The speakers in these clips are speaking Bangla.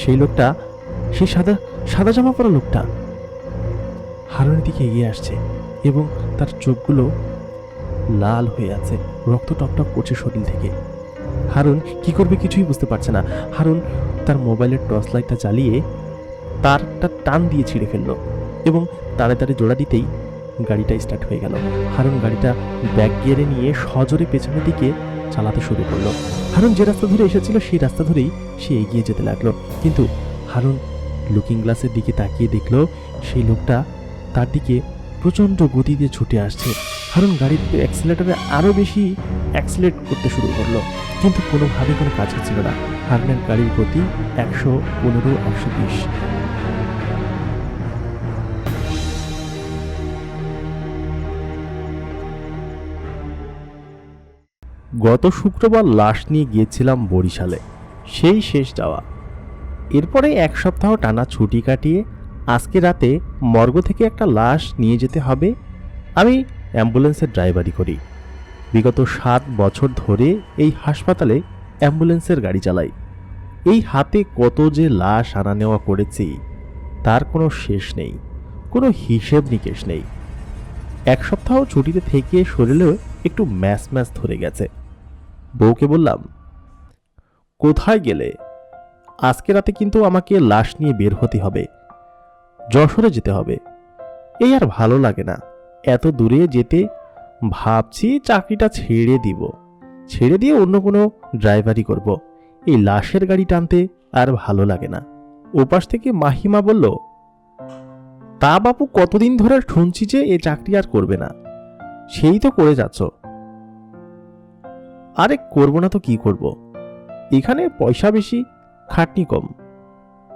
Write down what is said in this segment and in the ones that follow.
সেই লোকটা, সেই সাদা সাদা জামা পরা লোকটা। হারনের দিকে এগিয়ে আসছে এবং তার চোখগুলো লাল হয়ে আছে, রক্ত টপটপ করছে শরীর থেকে। হারুন কি করবে কিছুই বুঝতে পারছে না। হারুন তার মোবাইলের টর্চ লাইটটা জ্বালিয়ে তারটা টান দিয়ে ছিঁড়ে ফেলল এবং তাড়ে তাড়ে জোড়া দিতেই গাড়িটা স্টার্ট হয়ে গেল। হারুন গাড়িটা ব্যাক গিয়ারে নিয়ে সজোরে পেছনের দিকে চালাতে শুরু করল। হারুন যে রাস্তা ধরে এসেছিল সেই রাস্তা ধরেই সে এগিয়ে যেতে লাগল। কিন্তু হারুন লুকিং গ্লাসের দিকে তাকিয়ে দেখল, সেই লোকটা তার দিকে প্রচণ্ড গতিতে ছুটে আসছে। হারুন গাড়ির অ্যাক্সিলেটারে আরও বেশি অ্যাক্সিলেট করতে শুরু করল। কিন্তু কোনোভাবে কোনো কাজ হচ্ছিল না। হারনের গাড়ির গতি একশো পনেরো, একশো বিশ। গত শুক্রবার লাশ নিয়ে গিয়েছিলাম বরিশালে। সেই শেষ যাওয়া। এরপরে এক সপ্তাহ টানা ছুটি কাটিয়ে আজকে রাতে মর্গ থেকে একটা লাশ নিয়ে যেতে হবে। আমি অ্যাম্বুলেন্সের ড্রাইভারি করি। বিগত সাত বছর ধরে এই হাসপাতালে অ্যাম্বুলেন্সের গাড়ি চালাই। এই হাতে কত যে লাশ আনা নেওয়া করেছি, তার কোনো শেষ নেই, কোনো হিসেব নিকেশ নেই। এক সপ্তাহ ছুটিতে থেকে শরীরেও একটু ম্যাচ ম্যাচ ধরে গেছে। বউকে বললাম, কোথায় গেলে? আজকে রাতে কিন্তু আমাকে লাশ নিয়ে বের হতে হবে। যশোরে যেতে হবে। এই আর ভালো লাগে না। এত দূরে যেতে ভাবছি চাকরিটা ছেড়ে দিব। ছেড়ে দিয়ে অন্য কোনো ড্রাইভারি করব। এই লাশের গাড়ি টানতে আর ভালো লাগে না। ওপাশ থেকে মাহিমা বলল, তা বাপু কতদিন ধরে শুনছি যে এ চাকরি আর করবে না। সেই তো করে যাচ্ছ। আরে করব না তো কি করব? এখানে পয়সা বেশি, খাটনি কম।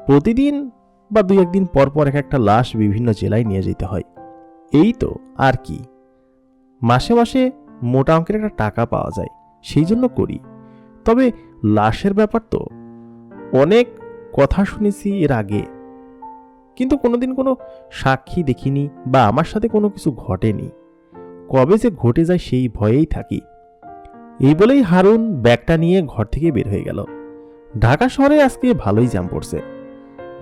প্রতিদিন বা দুই একদিন পর পর এক একটা লাশ বিভিন্ন জেলায় নিয়ে যেতে হয়। এই তো, আর কি। মাসে মাসে মোটা অঙ্কের একটা টাকা পাওয়া যায়, সেই জন্য করি। তবে লাশের ব্যাপার তো, অনেক কথা শুনেছি এর আগে। কিন্তু কোনোদিন কোনো সাক্ষী দেখিনি বা আমার সাথে কোনো কিছু ঘটেনি। কবে যে ঘটে যায় সেই ভয়েই থাকি। এই বলেই হারুন ব্যাগটা নিয়ে ঘর থেকে বের হয়ে গেল। ঢাকা শহরে আজকে ভালোই জ্যাম পড়ছে।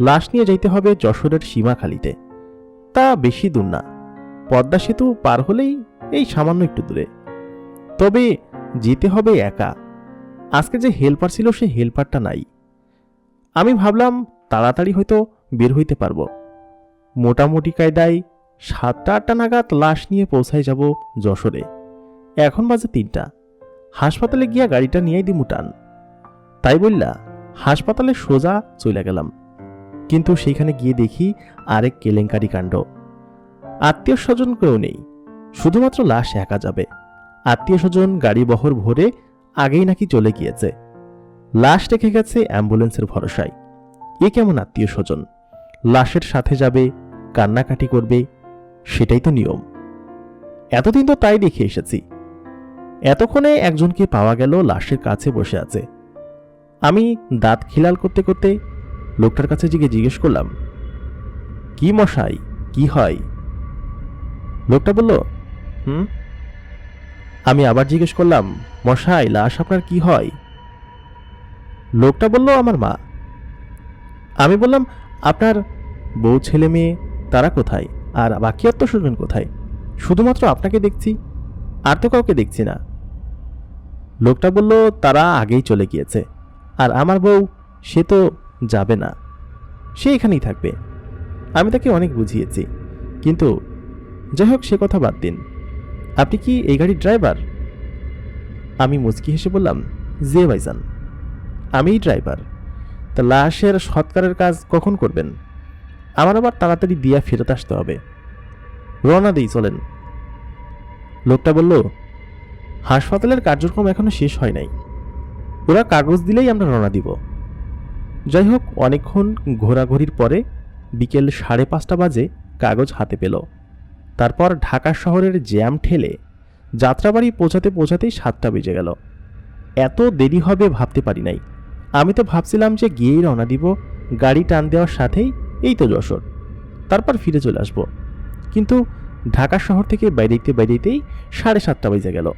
লাশ নিয়ে যাইতে হবে যশোরের সীমাখালিতে। তা বেশি দূর না। পদ্মা সেতু পার হলেই এই সামান্য একটু দূরে। তবে যেতে হবে একা। আজকে যে হেল্পার ছিল সে হেল্পারটা নাই। আমি ভাবলাম তাড়াতাড়ি হয়তো বের হইতে পারব। মোটামুটি কায়দায় সাতটা আটটা নাগাদ লাশ নিয়ে পৌঁছায় যাব যশোরে। এখন বাজে তিনটা। হাসপাতালে গিয়া গাড়িটা নিয়েই দিমু টান। তাই বললা, হাসপাতালে সোজা চলে গেলাম। কিন্তু সেইখানে গিয়ে দেখি আরেক কেলেঙ্কারি কাণ্ড। আত্মীয় স্বজন কেউ নেই, শুধুমাত্র লাশ একা যাবে। আত্মীয় স্বজন গাড়ি বহর ভরে আগেই নাকি চলে গিয়েছে। লাশ রেখে গেছে অ্যাম্বুলেন্সের ভরসায়। এ কেমন আত্মীয় স্বজন? লাশের সাথে যাবে, কান্নাকাটি করবে, সেটাই তো নিয়ম। এতদিন তো তাই দেখে এসেছি। এতক্ষণে একজনকে পাওয়া গেল লাশের কাছে বসে আছে। আমি দাঁত খিলাল করতে করতে লোকটার কাছে জিগে জিজ্ঞেস করলাম, কি মশাই, কি হয়? লোকটা বলল, হুম? আমি আবার জিজ্ঞেস করলাম, মশাই, লাশ আপনার কি হয়? লোকটা বলল, আমার মা। আমি বললাম, আপনার বউ, ছেলে, মেয়ে, তারা কোথায়? আর বাকি আত্মস্বজন কোথায়? শুধুমাত্র আপনাকে দেখছি। আর তো কাউকে দেখছি না। লোকটা বলল, তারা আগেই চলে গিয়েছে। আর আমার বউ, সে তো যাবে না। সে এখানেই থাকবে। আমি তাকে অনেক বুঝিয়েছি। কিন্তু যাই হোক, সে কথা বাদ দিন। আপনি কি এই গাড়ির ড্রাইভার? আমি মুচকি হেসে বললাম যে ভাইজান, আমিই ড্রাইভার। তা লাশের সৎকারের কাজ কখন করবেন? আমার আবার তাড়াতাড়ি দিয়া ফেরত আসতে হবে। রওনা দিই, চলেন। লোকটা বলল, হাসপাতালের কার্যক্রম এখনও শেষ হয় নাই। ওরা কাগজ দিলেই আমরা রওনা দিব। যাই হোক, অনেকক্ষণ ঘোরাঘুরির পরে বিকেল সাড়ে পাঁচটা বাজে কাগজ হাতে পেল। তারপর ঢাকা শহরের জ্যাম ঠেলে যাত্রাবাড়ি পৌঁছাতে পৌঁছাতেই সাতটা বেজে গেল। এত দেরি হবে ভাবতে পারি নাই। আমি তো ভাবছিলাম যে গিয়েই রওনা দিব, গাড়ি টান দেওয়ার সাথেই এই তো যশোর। তারপর ফিরে চলে আসব। কিন্তু ঢাকা শহর থেকে বাইরেতে বাইরেতেই সাড়ে সাতটা বেজে গেল।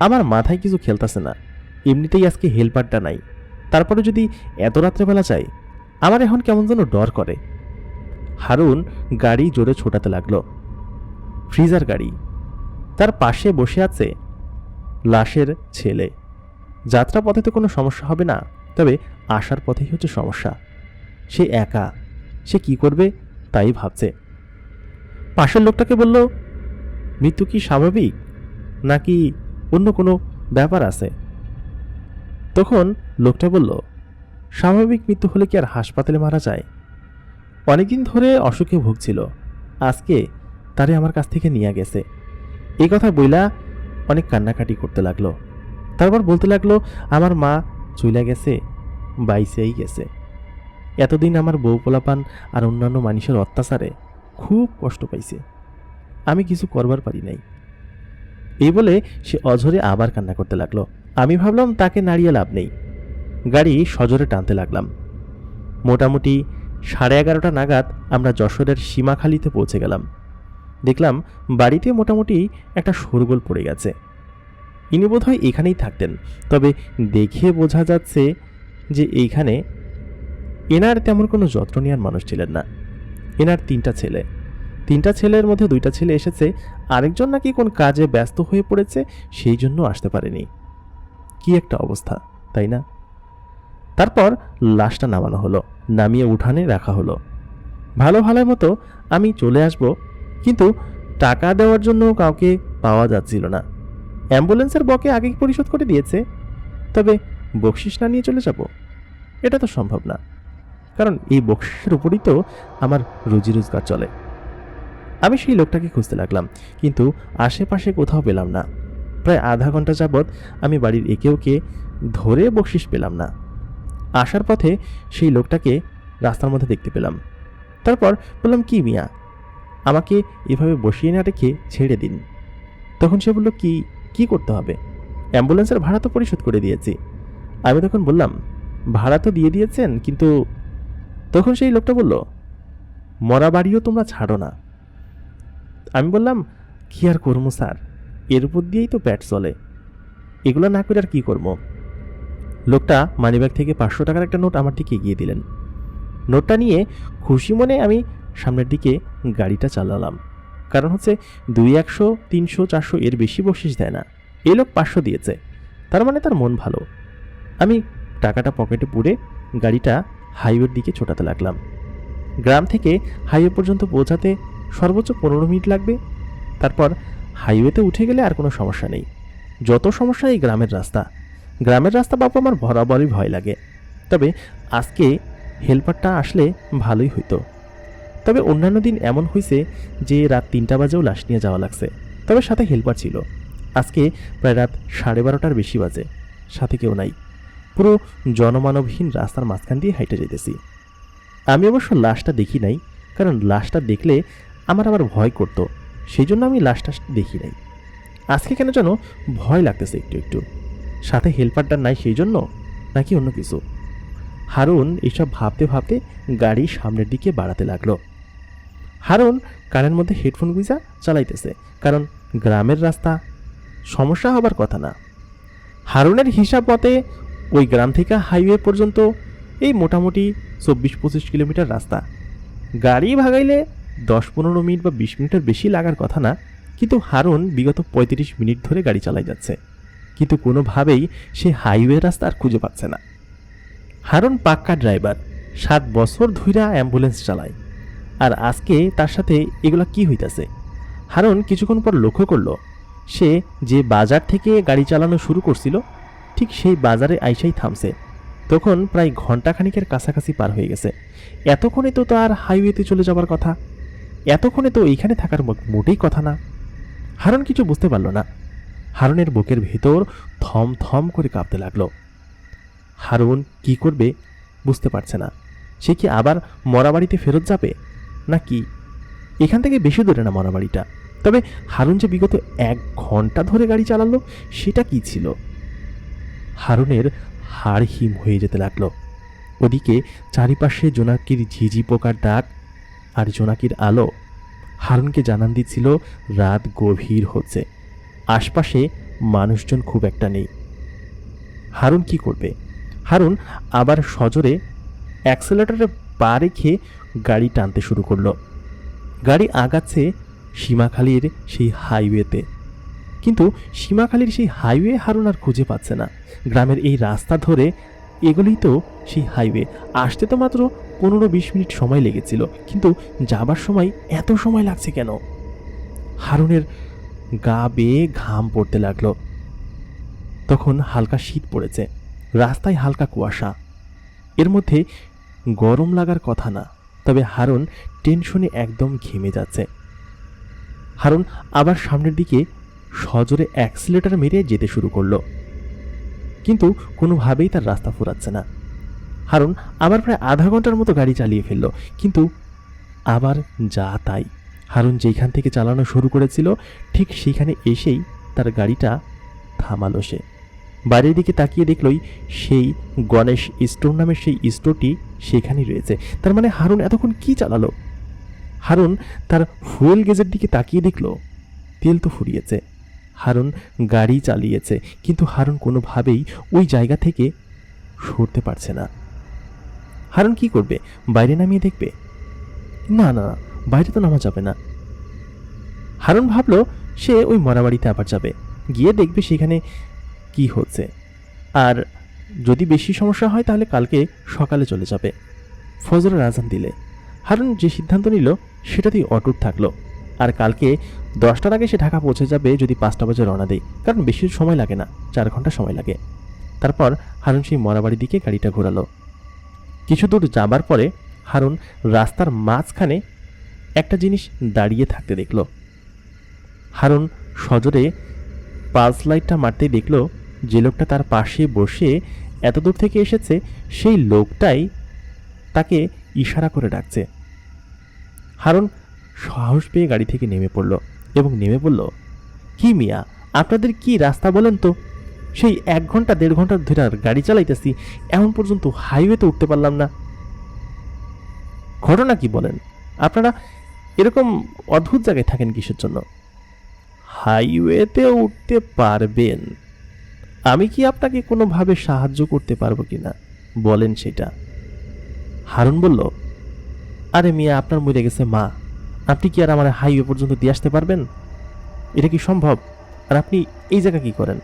আমার মাথায় কিছু খেলতেছে না। এমনিতেই আজকে হেল্পারটা নাই। তারপরে যদি এত রাত্রেবেলা চাই, আমার এখন কেমন যেন ডর করে। হারুন গাড়ি জোরে ছোটাতে লাগল। ফ্রিজার গাড়ি। তার পাশে বসে আছে লাশের ছেলে। যাত্রা পথে তো কোনো সমস্যা হবে না, তবে আসার পথেই হচ্ছে সমস্যা। সে একা। সে কি করবে, তাই ভাবছে। পাশের লোকটাকে বলল, মৃত্যু কি স্বাভাবিক? নাকি অন্য কোনো ব্যাপার আছে? তখন লোকটা বলল, স্বাভাবিক মৃত্যু হলে কি আর হাসপাতালে মারা যায়? অনেকদিন ধরে অসুখে ভুগছিল। আজকে তারে আমার কাছ থেকে নিয়ে গেছে। এই কথা বইলা অনেক কান্নাকাটি করতে লাগল। তারপর বলতে লাগল, আমার মা চইলা গেছে, বাইসেই গেছে। এতদিন আমার বউ পোলাপান আর অন্যান্য মানুষের অত্যাচারে খুব কষ্ট পাইছে। আমি কিছু করবার পারি নাই। এই বলে সে অঝরে আবার কান্না করতে লাগল। আমি ভাবলাম, তাকে নাড়িয়ে লাভ নেই। গাড়ি সজোরে টানতে লাগলাম। মোটামুটি সাড়ে এগারোটা নাগাদ আমরা যশোরের সীমাখালিতে পৌঁছে গেলাম। দেখলাম, বাড়িতে মোটামুটি একটা শোরগোল পড়ে গেছে। ইনি বোধহয় এখানেই থাকতেন। তবে দেখে বোঝা যাচ্ছে যে এইখানে এনার তেমন কোনো যত্ন নেওয়ার মানুষ ছিলেন না। এনার তিনটা ছেলে। তিনটা ছেলের মধ্যে দুইটা ছেলে এসেছে, আরেকজন নাকি কোন কাজে ব্যস্ত হয়ে পড়েছে, সেই জন্য আসতে পারেনি। কি একটা অবস্থা, তাই না? তারপর লাশটা নামানো হলো, নামিয়ে উঠানে রাখা হলো। ভালো ভালোর মতো আমি চলে আসব, কিন্তু টাকা দেওয়ার জন্য কাউকে পাওয়া যাচ্ছিল না। অ্যাম্বুলেন্সের বকে আগেই পরিশোধ করে দিয়েছে, তবে বকশিস না নিয়ে চলে যাব? এটা তো সম্ভব না। কারণ এই বকশিসের উপরই তো আমার রুজি রোজগার চলে। আমি সেই লোকটাকে খুঁজতে লাগলাম, কিন্তু আশেপাশে কোথাও পেলাম না। প্রায় আধা ঘণ্টা যাবৎ আমি বাড়ির একে ওকে ধরে বকশিস পেলাম না। আসার পথে সেই লোকটাকে রাস্তার মধ্যে দেখতে পেলাম। তারপর বললাম, কি মিয়া? আমাকে এভাবে বসিয়ে না রেখে ছেড়ে দিন। তখন সে বলল, কি কি করতে হবে? অ্যাম্বুলেন্সের ভাড়া তো পরিশোধ করে দিয়েছি। আমি তখন বললাম, ভাড়া তো দিয়ে দিয়েছেন, কিন্তু তখন সেই লোকটা বলল, মরা বাড়িও তোমরা ছাড়ো না। আমি বললাম, কি আর করব স্যার? এর উপর দিয়েই তো প্যাট চলে। এগুলো না করে আর কী করব? লোকটা মানিব্যাগ থেকে পাঁচশো টাকার একটা নোট আমার দিকে এগিয়ে দিলেন। নোটটা নিয়ে খুশি মনে আমি সামনের দিকে গাড়িটা চালালাম। কারণ হচ্ছে দুই একশো, তিনশো, চারশো এর বেশি বকশিস দেয় না। এই লোক পাঁচশো দিয়েছে। তার মানে তার মন ভালো। আমি টাকাটা পকেটে পুরে গাড়িটা হাইওয়ের দিকে ছোটাতে লাগলাম। গ্রাম থেকে হাইওয়ে পর্যন্ত পৌঁছাতে সর্বোচ্চ পনেরো মিনিট লাগবে। তারপর হাইওয়েতে উঠে গেলে আর কোনো সমস্যা নেই। যত সমস্যা এই গ্রামের রাস্তা। গ্রামের রাস্তা বাপু আমার বরাবরই ভয় লাগে। তবে আজকে হেল্পারটা আসলে ভালোই হইতো। তবে অন্যান্য দিন এমন হয়েছে যে রাত তিনটা বাজেও লাশ নিয়ে যাওয়া লাগছে। তবে সাথে হেল্পার ছিল। আজকে প্রায় রাত সাড়ে বারোটার বেশি বাজে। সাথে কেউ নাই। পুরো জনমানবহীন রাস্তার মাঝখান দিয়ে হাইটে যেতেছি। আমি অবশ্য লাশটা দেখি নাই, কারণ লাশটা দেখলে আমার আবার ভয় করতো সেই জন্য আমি লাশটা দেখি নাই। আজকে কেন যেন ভয় লাগতেছে একটু একটু। সাথে হেল্পারটা নাই সেই জন্য নাকি অন্য কিছু? হারুন এসব ভাবতে ভাবতে গাড়ি সামনের দিকে বাড়াতে লাগল। হারুন কানের মধ্যে হেডফোন গুইজা চালাইতেছে, কারণ গ্রামের রাস্তা, সমস্যা হবার কথা না। হারুনের হিসাব মতে ওই গ্রাম থেকে হাইওয়ে পর্যন্ত এই মোটামুটি চব্বিশ পঁচিশ কিলোমিটার রাস্তা। গাড়ি ভাগাইলে দশ পনেরো মিনিট বা বিশ মিনিটের বেশি লাগার কথা না, কিন্তু হারুন বিগত পঁয়ত্রিশ মিনিট ধরে গাড়ি চালাই যাচ্ছে। কিন্তু কোনোভাবেই সে হাইওয়ে রাস্তা আর খুঁজে পাচ্ছে না। হারুন পাক্কা ড্রাইভার, সাত বছর ধইরা অ্যাম্বুলেন্স চালায়। আর আজকে তার সাথে এগুলা কি হইতাছে? হারুন কিছুক্ষণ পর লক্ষ্য করল, সে যে বাজার থেকে গাড়ি চালানো শুরু করছিল ঠিক সেই বাজারে আইসাই থামছে। তখন প্রায় ঘন্টাখানিকের কাছাকাছি পার হয়ে গেছে। এতক্ষণে তো তার হাইওয়েতে চলে যাবার কথা। এতক্ষণে তো এইখানে থাকার মোটেই কথা না। হারুন কিছু বুঝতে পারল না। হারুনের বুকের ভেতর থম থম করে কাঁপতে লাগল। হারুন কি করবে বুঝতে পারছে না। সে কি আবার মরাবাড়িতে ফেরত যাবে? না কি? এখান থেকে বেশি দূরে না মরাবাড়িটা। তবে হারুন যে বিগত এক ঘণ্টা ধরে গাড়ি চালালো, সেটা কি ছিল? হারুনের হাড় হিম হয়ে যেতে লাগল। ওদিকে চারিপাশে জোনাকির ঝিঝি পোকার ডাক আর জোনাকির আলো। হারুনকে জানান দিচ্ছিল, রাত গভীর হচ্ছে। আশপাশে মানুষজন খুব একটা নেই। হারুন কি করবে? হারুন আবার সজোরে অ্যাক্সেলেটারে পা রেখে গাড়ি টানতে শুরু করল। গাড়ি আগাচ্ছে সীমাখালির সেই হাইওয়েতে। কিন্তু সীমাখালির সেই হাইওয়ে হারুন আর খুঁজে পাচ্ছে না। গ্রামের এই রাস্তা ধরে এগুলোই তো সেই হাইওয়ে। আসতে তো মাত্র পনেরো বিশ মিনিট সময় লেগেছিল, কিন্তু যাবার সময় এত সময় লাগছে কেন? হারুনের গা বেয়ে ঘাম পড়তে লাগল। তখন হালকা শীত পড়েছে, রাস্তায় হালকা কুয়াশা। এর মধ্যে গরম লাগার কথা না, তবে হারুন টেনশনে একদম ঘেমে যাচ্ছে। হারুন আবার সামনের দিকে সজোরে অ্যাক্সিলেটার মেরে যেতে শুরু করল। কিন্তু কোনোভাবেই তার রাস্তা ফুরাচ্ছে না। হারুন আবার প্রায় আধা ঘণ্টার মতো গাড়ি চালিয়ে ফেলল, কিন্তু আবার যা তাই। হারুন যেখান থেকে চালানো শুরু করেছিল, ঠিক সেখানে এসেই তার গাড়িটা থামালো সে। বাইরের দিকে তাকিয়ে দেখলই সেই গণেশ স্টোর নামের সেই স্টোরটি সেখানেই রয়েছে। তার মানে হারুন এতক্ষণ কি চালালো? হারুন তার ফুয়েল গেজের দিকে তাকিয়ে দেখল, তেল তো ফুরিয়েছে। হারুন গাড়ি চালিয়েছে, কিন্তু হারুন কোনোভাবেই ওই জায়গা থেকে সরতে পারছে না। হারুন কি করবে? বাইরে নামিয়ে দেখবে? না না, বাইরে তো নামা যাবে না। হারুন ভাবলো সে ওই মরাবাড়িতে আবার যাবে। গিয়ে দেখবে সেখানে কি হচ্ছে। আর যদি বেশি সমস্যা হয় তাহলে কালকে সকালে চলে যাবে। ফজরের আজান দিলে। হারুন যে সিদ্ধান্ত নিল, সেটাতেই অটুট থাকল। আর কালকে দশটার আগে সে ঢাকা পৌঁছে যাবে যদি পাঁচটা বাজে রওনা দেয়, কারণ বেশি সময় লাগে না, চার ঘণ্টা সময় লাগে। তারপর হারুন সেই মরাবাড়ির দিকে গাড়িটা ঘোরালো। কিছু দূর যাবার পরে হারুন রাস্তার মাঝখানে একটা জিনিস দাঁড়িয়ে থাকতে দেখল। হারুন সজোরে পালস লাইটটা মারতে দেখল যে লোকটা তার পাশে বসে এত দূর থেকে এসেছে, সেই লোকটাই তাকে ইশারা করে ডাকছে। হারুন সাহস পেয়ে গাড়ি থেকে নেমে পড়ল এবং নেমে বলল কি মিয়া, আপনাদের কি রাস্তা বলেন তো? সেই এক ঘণ্টা, দেড় ঘণ্টা ধরে আর গাড়ি চালাইতেছি এমন পর্যন্ত হাইওয়েতে উঠতে পারলাম না। ঘটনা কি বলেন? আপনারা এরকম অদ্ভুত জায়গায় থাকেন কিসের জন্য? হাইওয়েতে উঠতে পারবেন। আমি কি আপনাকে কোনোভাবে সাহায্য করতে পারব কি না? বলেন সেটা। হারুন বলল, আরে মিয়া, আপনার মরে গেছে মা। আপনি কি আর আমার হাইওয়ে পর্যন্ত দিয়ে আসতে পারবেন? এটা কি সম্ভব? আর আপনি এই জায়গা কি করেন?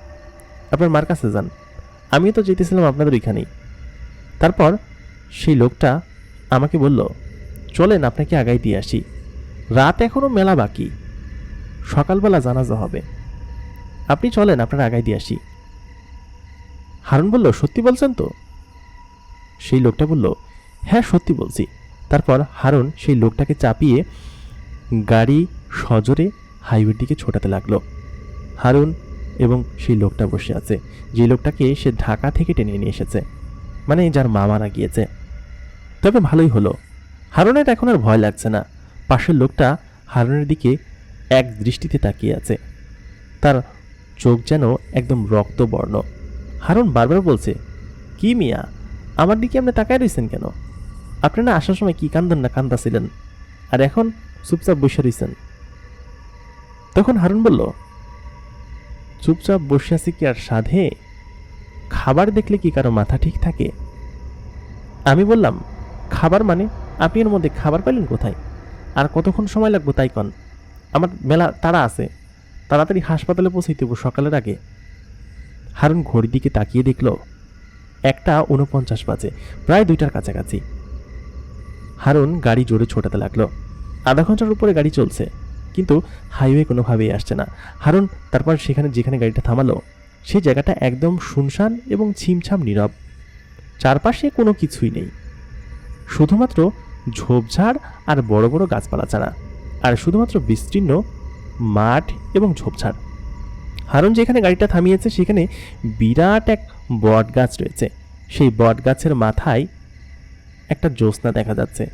আপনার মার কাছে যান। আমিও তো যেতেছিলাম আপনাদের ওইখানেই। তারপর সেই লোকটা আমাকে বলল, চলেন, আপনাকে আগাই দিয়ে আসি। রাত এখনও মেলা বাকি। সকালবেলা জানাজা হবে। আপনি চলেন, আপনার আগাই দিয়ে আসি। হারুন বলল, সত্যি বলছেন তো? সেই লোকটা বলল হ্যাঁ সত্যি বলছি। তারপর হারুন সেই লোকটাকে চাপিয়ে গাড়ি সজোরে হাইওয়ের দিকে ছোটাতে লাগল। হারুন এবং সেই লোকটা বসে আছে। যে লোকটাকে সে ঢাকা থেকে টেনে নিয়ে এসেছে। মানে যার মা মারা গিয়েছে। তবে ভালোই হলো। হারুনের এখন আর ভয় লাগছে না। পাশের লোকটা হারুনের দিকে এক দৃষ্টিতে তাকিয়ে আছে। তার চোখ যেন একদম রক্তবর্ণ। হারুন বারবার বলছে, কি মিয়া? আমার দিকে আপনি তাকায় রয়েছেন কেন? আপনি না আসার সময় কি কান্দন না কান্দাছিলেন? আর এখন চুপচাপ বসে রয়েছেন তখন হারুন বলল, চুপচাপ বসে আছি কি আর সাধে? খাবার দেখলে কি কারও মাথা ঠিক থাকে? আমি বললাম, খাবার মানে? আপনি এর মধ্যে খাবার পেলেন কোথায়? আর কতক্ষণ সময় লাগবে তাই কন? আমার মেলা তারা আছে। তাড়াতাড়ি হাসপাতালে পৌঁছাইতে হব সকালের আগে। হারুন ঘড়ির দিকে তাকিয়ে দেখল, একটা উনপঞ্চাশ বাজে, প্রায় দুইটার কাছাকাছি। হারুন গাড়ি জোরে ছোটাতে লাগল। আধা ঘণ্টার উপরে গাড়ি চলছে। কিন্তু হাইওয়ে কোনোভাবেই আসছে না। হারুন, তারপর সেখানে, যেখানে গাড়িটা থামালো, সেই জায়গাটা একদম শুনশান এবং ছিমছাম নীরব। চারপাশে কোনো কিছুই নেই। শুধুমাত্র ঝোপঝাড় আর বড় বড় গাছপালা ছাড়া। আর শুধুমাত্র বিস্তীর্ণ মাঠ এবং ঝোপঝাড়। হারুন, যেখানে গাড়িটা থামিয়েছে, সেখানে বিরাট এক বট গাছ রয়েছে। সেই বট গাছের মাথায় একটা জ্যোৎস্না দেখা যাচ্ছে।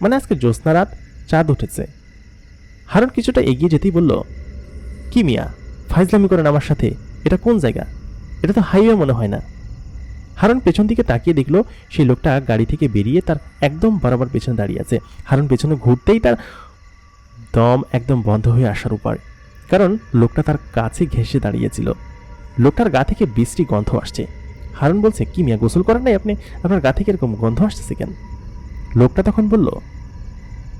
মানে আজকে জ্যোৎস্না রাত চাঁদ উঠেছে। হারুন কিছুটা এগিয়ে যেতেই বলল, কি মিয়া, ফাইজলামি করেন আমার সাথে, এটা কোন জায়গা? এটা তো হাইওয়ে মনে হয় না। হারুন পেছন দিকে তাকিয়ে দেখল, সেই লোকটা গাড়ি থেকে বেরিয়ে তার একদম বরাবর পেছনে দাঁড়িয়ে আছে। হারুন পেছনে ঘুরতেই তার দম একদম বন্ধ হয়ে আসার উপর, কারণ লোকটা তার কাছে ঘেঁষে দাঁড়িয়েছিল। লোকটার গা থেকে বিশ্রী গন্ধ আসছে। হারুন বলছে, কি মিয়া, গোসল করেন নাই আপনি? আপনার গা থেকে এরকম গন্ধ আসতেছে কেন? লোকটা তখন বলল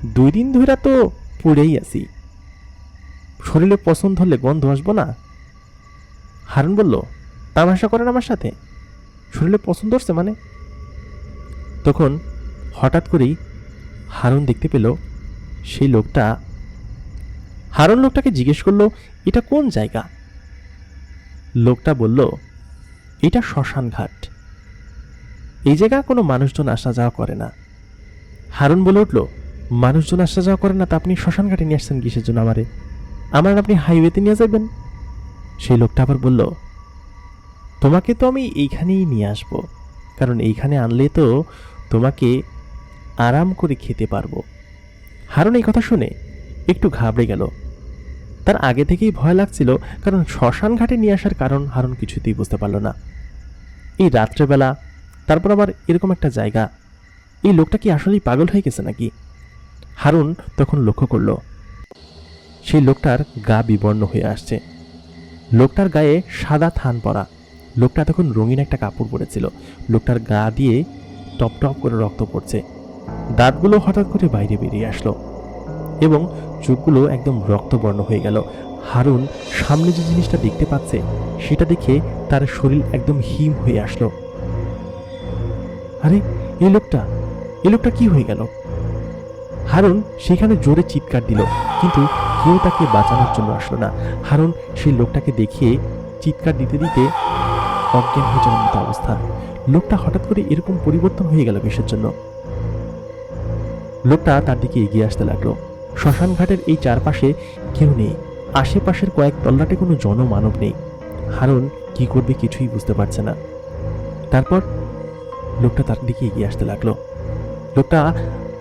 দুই দিন ধরে তো পড়েই আছি। শরীরে পছন্দ হলে গন্ধ আসব না? হারুন বলল, তামাশা করেন আমার সাথে? শরীরে পছন্দ হচ্ছে মানে? তখন হঠাৎ করেই হারুন দেখতে পেল সেই লোকটা। হারুন লোকটাকে জিজ্ঞেস করল, এটা কোন জায়গা? লোকটা বলল, এটা শ্মশান ঘাট। এই জায়গা কোনো মানুষজন আসা যাওয়া করে না। হারুন বলে উঠল মানুষজন আসা যাওয়া করে না তা আপনি শ্মশান ঘাটে নিয়ে আসছেন কিসের জন্য আমারে? আমার আপনি হাইওয়েতে নিয়ে যাবেন? সেই লোকটা আবার বলল, তোমাকে তো আমি এইখানেই নিয়ে আসব। কারণ এইখানে আনলে তো তোমাকে আরাম করে খেতে পারব। হারুন এই কথা শুনে একটু ঘাবড়ে গেল। তার আগে থেকেই ভয় লাগছিল, কারণ শ্মশান ঘাটে নিয়ে আসার কারণ হারুন কিছুতেই বুঝতে পারল না। এই রাত্রেবেলা, তারপর আবার এরকম একটা জায়গা। এই লোকটা কি আসলেই পাগল হয়ে গেছে নাকি? হারুন তখন লক্ষ্য করল, সেই লোকটার গা বিবর্ণ হয়ে আসছে। লোকটার গায়ে সাদা থান পরা। লোকটা তখন রঙিন একটা কাপড় পরেছিল। লোকটার গা দিয়ে টপ টপ করে রক্ত পড়ছে। দাঁতগুলো হঠাৎ করে বাইরে বেরিয়ে আসলো এবং চোখগুলো একদম রক্তবর্ণ হয়ে গেল। হারুন সামনে যে জিনিসটা দেখতে পাচ্ছে, সেটা দেখে তার শরীর একদম হিম হয়ে আসলো। আরে, এই লোকটা এই লোকটা কি হয়ে গেল? হারুন সেখানে জোরে চিৎকার দিল, কিন্তু কেউ তাকে বাঁচানোর জন্য আসলো না। হারুন সেই লোকটাকে দেখিয়ে চিৎকার দিতে দিতে অজ্ঞান হয়ে যাওয়ার মতো অবস্থা। লোকটা হঠাৎ করে এরকম পরিবর্তন হয়ে গেল কিসের জন্য। লোকটা তার দিকে এগিয়ে আসতে লাগল। শ্মশান ঘাটের এই চারপাশে কেউ নেই। আশেপাশের কয়েক তল্লাটে কোনো জনমানব নেই। হারুন কি করবে কিছুই বুঝতে পারছে না। তারপর লোকটা তার দিকে এগিয়ে আসতে লাগল। লোকটা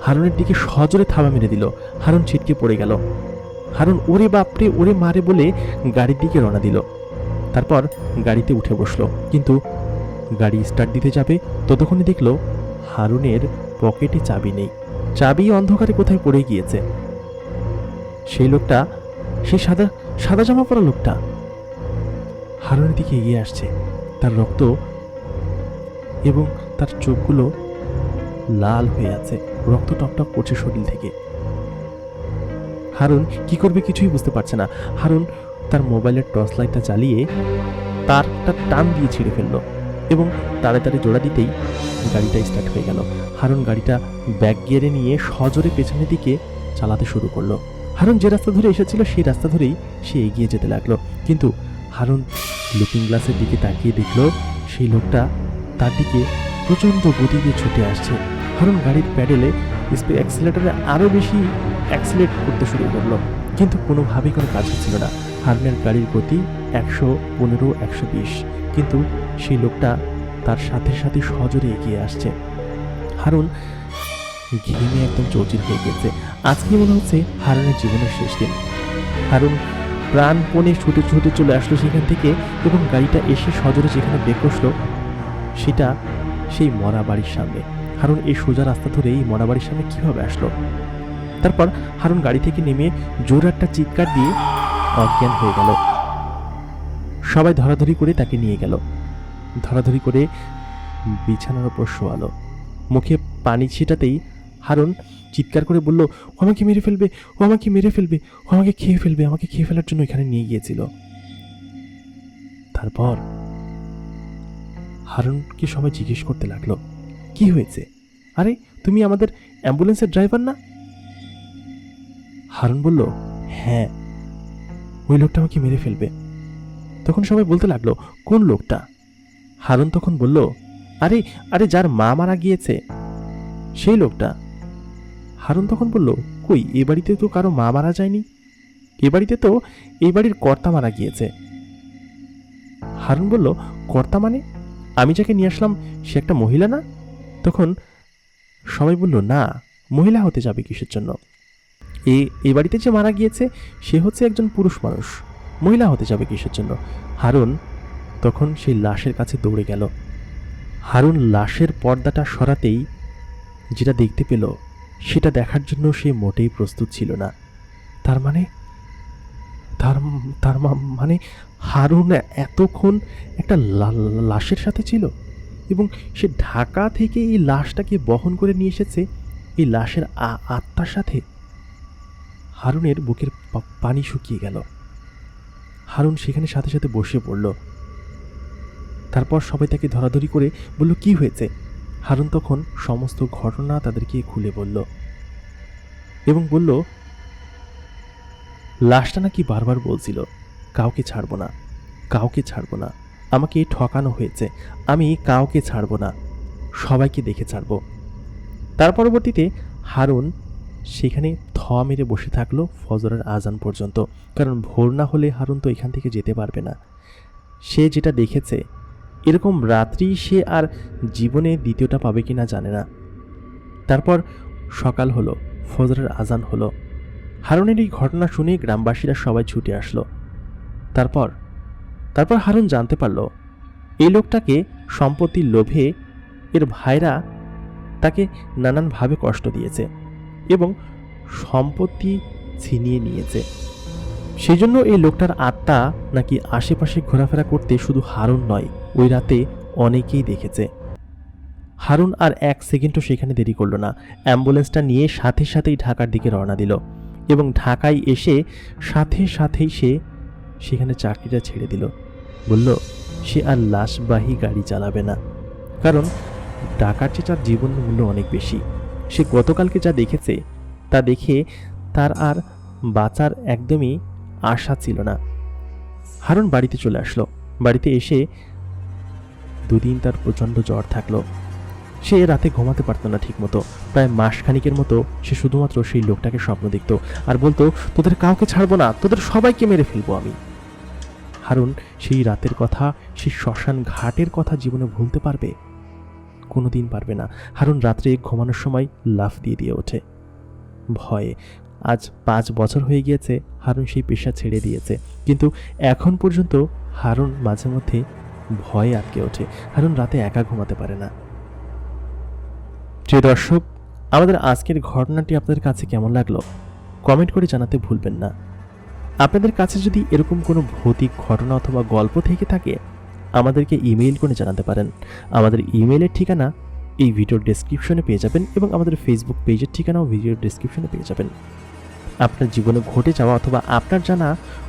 হারুনের দিকে সজোরে থাবা মেরে দিল। হারুন ছিটকে পড়ে গেল। হারুন, ওরে বাপরে, ওরে মারে বলে গাড়ির দিকে রওনা দিল। তারপর গাড়িতে উঠে বসল। কিন্তু গাড়ি স্টার্ট দিতে যাবে, ততক্ষণে দেখল হারুনের পকেটে চাবি নেই। চাবি অন্ধকারে কোথায় পড়ে গিয়েছে? সেই লোকটা, সেই সাদা সাদা জামা পরা লোকটা। হারুনের দিকে এগিয়ে আসছে। তার রক্ত এবং তার চোখগুলো লাল হয়ে আছে। রক্ত টপটপ করছে শরীর থেকে। হারুন কি করবে কিছুই বুঝতে পারছে না। হারুন তার মোবাইলের টর্চ লাইটটা জ্বালিয়ে তারটা টান দিয়ে ছিঁড়ে ফেলল এবং তাড়াতাড়ি জোড়া দিতেই গাড়িটা স্টার্ট হয়ে গেল। হারুন গাড়িটা ব্যাগ গিয়ারে নিয়ে সজোরে পেছনের দিকে চালাতে শুরু করল। হারুন যে রাস্তা ধরে এসেছিল সেই রাস্তা ধরেই সে এগিয়ে যেতে লাগল। কিন্তু হারুন লুকিং গ্লাসের দিকে তাকিয়ে দেখল, সেই লোকটা তার দিকে প্রচণ্ড গতিতে ছুটে আসছে। হারুন গাড়ির প্যাডেলে অ্যাক্সিলেটারে আরও বেশি অ্যাক্সিলেট করতে শুরু করল। কিন্তু কোনোভাবেই কোনো কাজ হচ্ছিল না। হারুনের গাড়ির গতি একশো পনেরো, একশো বিশ। কিন্তু সেই লোকটা তার সাথে সাথে সজোরে এগিয়ে আসছে। হারুন ঘেমে একদম চৌচির হয়ে গেছে। আজকে মনে হচ্ছে হারুনের জীবনের শেষ দিন। হারুন প্রাণপণে ছুটে ছুটে চলে আসলো সেখান থেকে এবং গাড়িটা এসে সজোরে যেখানে ব্রেক কষলো, সেটা সেই মরা বাড়ির সামনে। হারুন এই সোজা রাস্তা ধরে এই মরা বাড়ির সামনে কীভাবে আসলো? তারপর হারুন গাড়ি থেকে নেমে জোর একটা চিৎকার দিয়ে অজ্ঞান হয়ে গেল। সবাই ধরাধরি করে তাকে নিয়ে গেল। ধরাধরি করে বিছানার ওপর শোয়ালো। মুখে পানি ছিটাতেই হারুন চিৎকার করে বলল, ও আমাকে মেরে ফেলবে, ও আমাকে মেরে ফেলবে, ও আমাকে খেয়ে ফেলবে, আমাকে খেয়ে ফেলার জন্য এখানে নিয়ে গিয়েছিল। তারপর হারুনকে সবাই জিজ্ঞেস করতে লাগল কি হয়েছে? আরে, তুমি আমাদের অ্যাম্বুলেন্সের ড্রাইভার না? হারুন বলল হ্যাঁ। ওই লোকটা আমাকে মেরে ফেলবে। তখন সবাই বলতে লাগল, কোন লোকটা? হারুন তখন বলল, আরে আরে যার মা মারা গিয়েছে, সেই লোকটা। হারুন তখন বলল, কই, এ বাড়িতে তো কারও মা মারা যায়নি? এ বাড়িতে তো এই বাড়ির কর্তা মারা গিয়েছে। হারুন বলল, কর্তা মানে? আমি যাকে নিয়ে আসলাম, সে একটা মহিলা না? তখন সবাই বলল, না, মহিলা হতে যাবে কিসের জন্য? এ এই বাড়িতে যে মারা গিয়েছে, সে হচ্ছে একজন পুরুষ মানুষ। মহিলা হতে যাবে কিসের জন্য? হারুন তখন সেই লাশের কাছে দৌড়ে গেল। হারুন লাশের পর্দাটা সরাতেই যেটা দেখতে পেল, সেটা দেখার জন্য সে মোটেই প্রস্তুত ছিল না। তার মানে তার তার মানে হারুন এতক্ষণ একটা লাশের সাথে ছিল? এবং সে ঢাকা থেকে এই লাশটাকে বহন করে নিয়ে এসেছে। এই লাশের আত্মার সাথে হারুনের বুকের পানি শুকিয়ে গেল। হারুন সেখানে সাথে সাথে বসে পড়ল। তারপর সবাই তাকে ধরাধরি করে বলল, কি হয়েছে? হারুন তখন সমস্ত ঘটনা তাদেরকে খুলে বলল এবং বলল, লাশটা নাকি বারবার বলছিল, কাউকে ছাড়বো না, কাউকে ছাড়বো না। আমাকে ঠকানো হয়েছে। আমি কাউকে ছাড়বো না। সবাইকে দেখে ছাড়বো। তার পরবর্তীতে হারুন সেখানে থ মেরে বসে থাকল ফজরের আজান পর্যন্ত। কারণ ভোর না হলে হারুন তো এখান থেকে যেতে পারবে না। সে যেটা দেখেছে, এরকম রাত্রি সে আর জীবনে দ্বিতীয়টা পাবে কি না জানে না। তারপর সকাল হলো, ফজরের আজান হলো। হারুনের এই ঘটনা শুনে গ্রামবাসীরা সবাই ছুটে আসলো। তারপর তারপর হারুন জানতে পারল, এই লোকটাকে সম্পত্তির লোভে এর ভাইরা তাকে নানানভাবে কষ্ট দিয়েছে এবং সম্পত্তি ছিনিয়ে নিয়েছে। সেই জন্য এই লোকটার আত্মা নাকি আশেপাশে ঘোরাফেরা করতে শুধু হারুন নয়, ওই রাতে অনেকেই দেখেছে। হারুন আর এক সেকেন্ডও সেখানে দেরি করল না। অ্যাম্বুলেন্সটা নিয়ে সাথে সাথেই ঢাকার দিকে রওনা দিল এবং ঢাকায় এসে সাথে সাথেই সে সেখানে চাকরিটা ছেড়ে দিল। বলল, সে আর লাশবাহী গাড়ি চালাবে না। কারণ ডাকার চেয়ে তার জীবন মূল্য অনেক বেশি। সে গতকালকে যা দেখেছে, তা দেখে তার আর বাঁচার একদমই আশা ছিল না। হারুন বাড়িতে চলে আসলো। বাড়িতে এসে দুদিন তার প্রচণ্ড জ্বর থাকল। সে রাতে ঘুমাতে পারতো না ঠিকমতো। প্রায় মাসখানিকের মতো সে শুধুমাত্র সেই লোকটাকে স্বপ্ন দেখতো। আর বলতো, তোদের কাউকে ছাড়বো না, তোদের সবাইকে মেরে ফেলব আমি। হারুন সেই রাতের কথা, সেই শ্মশান ঘাটের কথা জীবনে ভুলতে পারবে? কোনো দিন পারবে না। হারুন রাত্রে ঘুমানোর সময় লাফ দিয়ে দিয়ে ওঠে। ভয়ে আজ পাঁচ বছর হয়ে গিয়েছে, হারুন সেই পেশা ছেড়ে দিয়েছে। কিন্তু এখন পর্যন্ত হারুন মাঝে মধ্যে ভয়ে আটকে ওঠে। হারুন রাতে একা ঘুমাতে পারে না। প্রিয় দর্শক, আমাদের আজকের ঘটনাটি আপনাদের কাছে কেমন লাগল? কমেন্ট করে জানাতে ভুলবেন না। আপনাদের কাছে যদি এরকম কোনো ভৌতিক ঘটনা অথবা গল্প থেকে থাকে, আমাদেরকে ইমেইল করে জানাতে পারেন। আমাদের ইমেইলের ঠিকানা এই ভিডিওর ডেসক্রিপশনে পেয়ে যাবেন এবং আমাদের ফেসবুক পেজের ঠিকানাও ভিডিওর ডেসক্রিপশনে পেয়ে যাবেন। আপনার জীবনে ঘটে যাওয়া অথবা আপনার জানা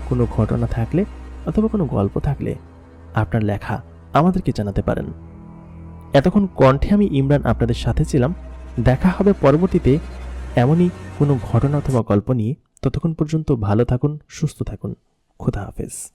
কোনো ঘটনা থাকলে অথবা কোনো গল্প থাকলে আপনার লেখা আমাদেরকে জানাতে পারেন। এতক্ষণ কণ্ঠে আমি ইমরান আপনাদের সাথে ছিলাম। দেখা হবে পরবর্তীতে এমনই কোনো ঘটনা অথবা গল্প নিয়ে। ততক্ষণ পর্যন্ত ভালো থাকুন সুস্থ থাকুন। খোদা হাফেজ।